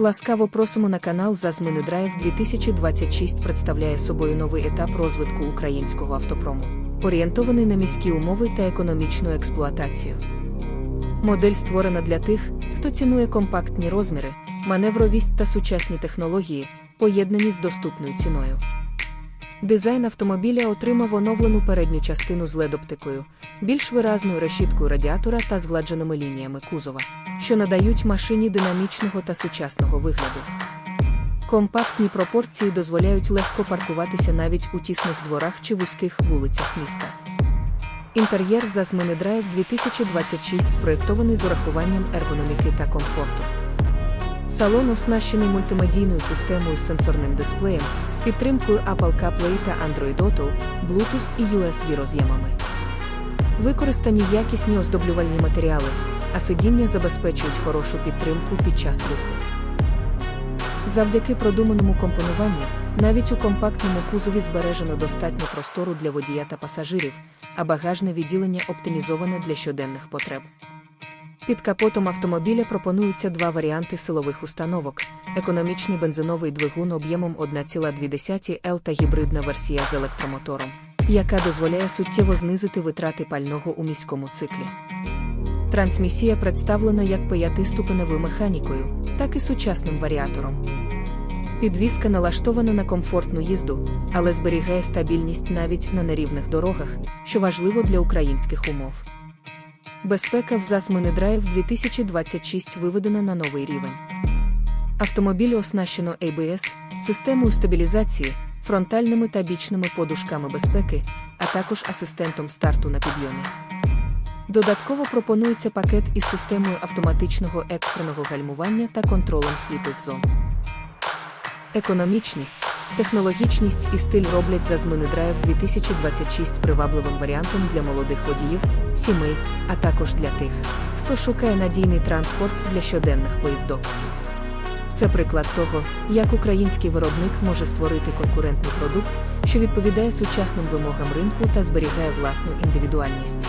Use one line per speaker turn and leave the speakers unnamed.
Ласкаво просимо на канал Зазмини Драйв 2026 представляє собою новий етап розвитку українського автопрому, орієнтований на міські умови та економічну експлуатацію. Модель створена для тих, хто цінує компактні розміри, маневровість та сучасні технології, поєднані з доступною ціною. Дизайн автомобіля отримав оновлену передню частину з LED-оптикою, більш виразною решіткою радіатора та згладженими лініями кузова, що надають машині динамічного та сучасного вигляду. Компактні пропорції дозволяють легко паркуватися навіть у тісних дворах чи вузьких вулицях міста. Інтер'єр Зазмини Драйв 2026 спроєктований з урахуванням ергономіки та комфорту. Салон оснащений мультимедійною системою з сенсорним дисплеєм, підтримкою Apple CarPlay та Android Auto, Bluetooth і USB роз'ємами. Використані якісні оздоблювальні матеріали, а сидіння забезпечують хорошу підтримку під час руху. Завдяки продуманому компонуванню, навіть у компактному кузові збережено достатньо простору для водія та пасажирів, а багажне відділення оптимізоване для щоденних потреб. Під капотом автомобіля пропонуються два варіанти силових установок: економічний бензиновий двигун об'ємом 1,2 L та гібридна версія з електромотором, яка дозволяє суттєво знизити витрати пального у міському циклі. Трансмісія представлена як п'ятиступеневою механікою, так і сучасним варіатором. Підвізка налаштована на комфортну їзду, але зберігає стабільність навіть на нерівних дорогах, що важливо для українських умов. Безпека в Засмини Драйв 2026 виведена на новий рівень. Автомобіль оснащено ABS, системою стабілізації, фронтальними та бічними подушками безпеки, а також асистентом старту на підйомі. Додатково пропонується пакет із системою автоматичного екстреного гальмування та контролем сліпих зон. Економічність, технологічність і стиль роблять Зазмини Драйв 2026 привабливим варіантом для молодих водіїв, сімей, а також для тих, хто шукає надійний транспорт для щоденних поїздок. Це приклад того, як український виробник може створити конкурентний продукт, що відповідає сучасним вимогам ринку та зберігає власну індивідуальність.